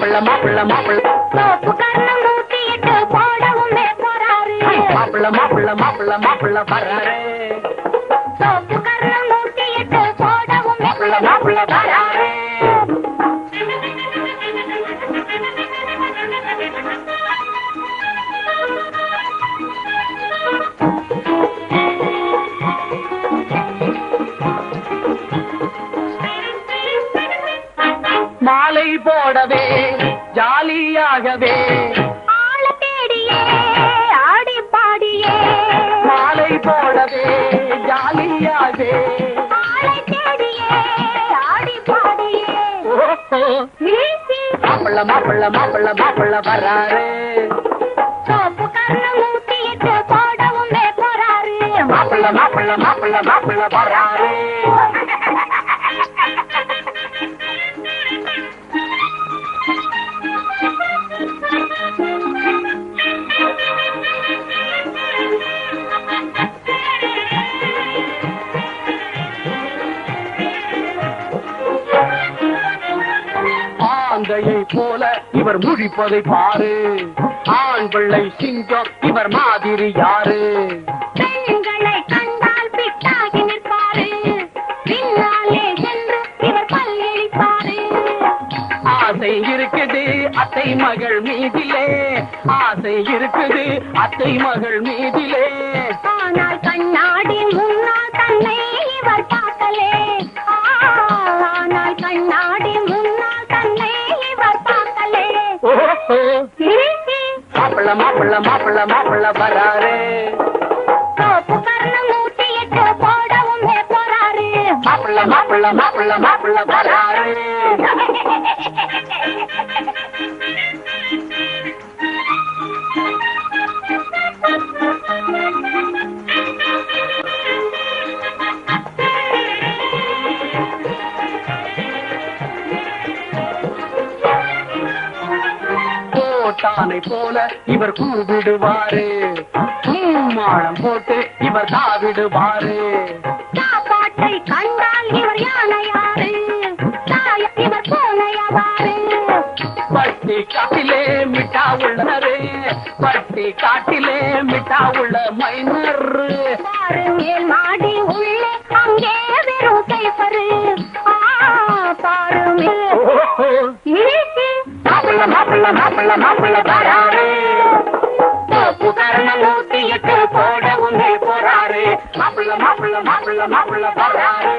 மாப்பிள்ள மாப்பிள்ள மாப்பிள்ள. மாப்பிள்ள மாப்பிள்ள மாப்பிள்ள மாப்பிள்ள வர்றாரு. மாப்பிள்ள மாப்பிள்ள வர்றாரு. மாலை போடவே ஜாலியாகவே. ஆள தேடியே ஆடி பாடியே. மாலை போடவே ஜாலியாகவே. மாப்பிள்ள மாப்பிள்ள மாப்பிள்ள மாப்பிள்ள வர்றாரு. சோப்பு கர்ணம் ஊத்திட்டு போடவுமே போறாரு. மாப்பிள்ள மாப்பிள்ள மாப்பிள்ள மாப்பிள்ள வர்றாரு. ஆந்தையை போல இவர் முழிப்பதை பாரு. ஆண் பிள்ளை சிங்கம் இவர் மாதிரி யாரு? பெண்களை கண்டால் பிட்டாகி நிற்பாரு. பின்னாலே சென்று இவர் பல்லிழிப்பாரு ஆசை இருக்குது அத்தை மகள் மீதிலே. ஆசை இருக்குது அத்தை மகள் மீதிலே. மாப்பிள்ள மாப்பிள்ள மாப்பிள்ள மாப்பிள்ள வராரு. மாப்பிள்ள மாப்பிள்ள மாப்பிள்ள மாப்பிள்ள வராரு. கோட்டானை போல இவர் கூவிடுவாரு மாளம் போட்டு இவர் தாவிடுவாரு. சாப்பாட்டை கண்டால் இவர் யானையாரு. இவர் பூனையவாறு பட்டி காட்டிலே மிட்டா உள்ளரு. பட்டி காட்டிலே மிட்டா உள்ள மைனர் மாடி உள்ளே அங்கே வெறும் கைப்பரு மாப்பிள்ள மாப்பிள்ள மாப்பிள்ள மாப்பிள்ள வராரு. தோப்பு கரணம் ஊத்தி எட்டு போடவும் போறாரு. மாப்பிள்ள மாப்பிள்ள மாப்பிள்ள மாப்பிள்ள வராரு.